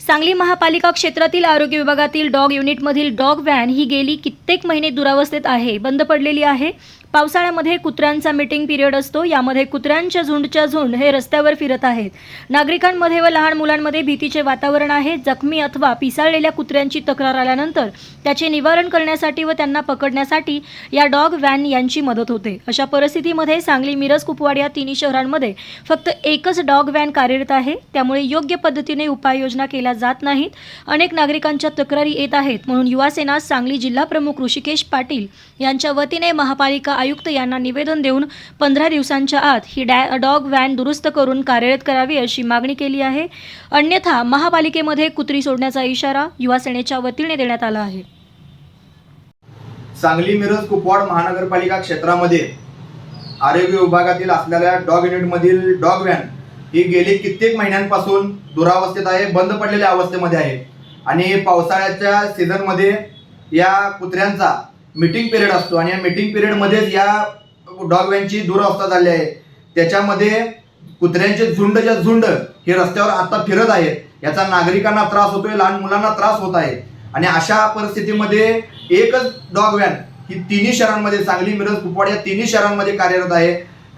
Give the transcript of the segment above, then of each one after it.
सांगली महापालिका क्षेत्रातील आरोग्य विभागातील डॉग युनिटमधील डॉग व्हॅन ही गेली कित्येक महिने दुरावस्थेत आहे बंद पडलेली आहे. पावसाळ्यामध्ये कुत्र्यांचा मीटिंग पिरियड असतो. यामध्ये कुत्र्यांच्या झुंडच्या झुंड हे रस्त्यावर फिरत आहेत. नागरिकांमध्ये व लहान मुलांमध्ये भीतीचे वातावरण आहे. जखमी अथवा पिसाळलेल्या कुत्र्यांची तक्रार आल्यानंतर त्याचे निवारण करण्यासाठी व त्यांना पकडण्यासाठी या डॉग व्हॅन यांची मदत होते. अशा परिस्थितीमध्ये सांगली मिरज कुपवाड या तिन्ही शहरांमध्ये फक्त एकच डॉग व्हॅन कार्यरत आहे. त्यामुळे योग्य पद्धतीने उपाययोजना केल्या जात नाहीत. अनेक नागरिकांच्या तक्रारी येत आहेत. म्हणून युवासेना सांगली जिल्हा प्रमुख ऋषिकेश पाटील यांच्या वतीने महापालिका आयुक्त यांना निवेदन देऊन पंधरा दिवसांच्या आत ही डॅ डॉग व्हॅन दुरुस्त करून कार्यरत करावी अशी मागणी केली आहे. अन्यथा महापालिकेमध्ये कुत्री सोडण्याचा इशारा युवासेनेच्या वतीने देण्यात आला आहे. सांगली मिरज कुपवाड महानगरपालिका क्षेत्रामध्ये आरोग्य विभागातील असलेल्या डॉग युनिटमधील डॉग व्हॅन ही गेली कित्येक महिन्यांपासून दुरावस्थेत आहे बंद पडलेल्या अवस्थेमध्ये आहे. आणि पावसाळ्याच्या सीझनमध्ये या कुत्र्यांचा मिटिंग पिरियड असतो. आणि या मिटिंग पिरियडमध्येच या डॉग व्हॅनची दुरावस्था झाली आहे. त्याच्यामध्ये कुत्र्यांचे झुंड ज्या झुंड हे रस्त्यावर आता फिरत आहेत. याचा नागरिकांना त्रास होतोय लहान मुलांना त्रास होत आहे. आणि अशा परिस्थितीमध्ये एकच डॉग व्हॅन ही तिन्ही शहरांमध्ये सांगली मिरज कुपवाड या तिन्ही शहरांमध्ये कार्यरत आहे.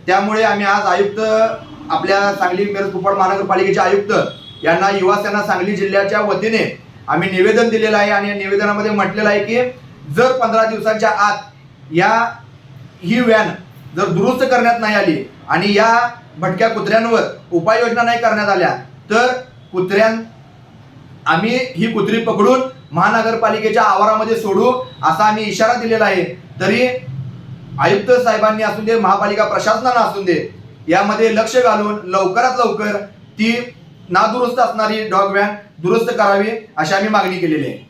त्यामुळे आम्ही आज आयुक्त आपल्या सांगली मिरज कुपवाड महानगरपालिकेचे आयुक्त यांना युवासेना सांगली जिल्ह्याच्या वतीने आम्ही निवेदन दिलेलं आहे. आणि या निवेदनामध्ये म्हटलेलं आहे की जर पंधरा दिवसांच्या आत या ही व्हॅन जर दुरुस्त करण्यात नाही आली आणि या भटक्या कुत्र्यांवर उपाययोजना नाही करण्यात आल्या तर कुत्र्यां आम्ही ही कुत्री पकडून महानगरपालिकेच्या आवारामध्ये सोडू असा आम्ही इशारा दिलेला आहे. तरी आयुक्त साहेबांनी असू दे महापालिका प्रशासनानं असू दे यामध्ये लक्ष घालून लवकरात लवकर ती नादुरुस्त असणारी डॉग व्हॅन दुरुस्त करावी अशी आम्ही मागणी केलेली आहे.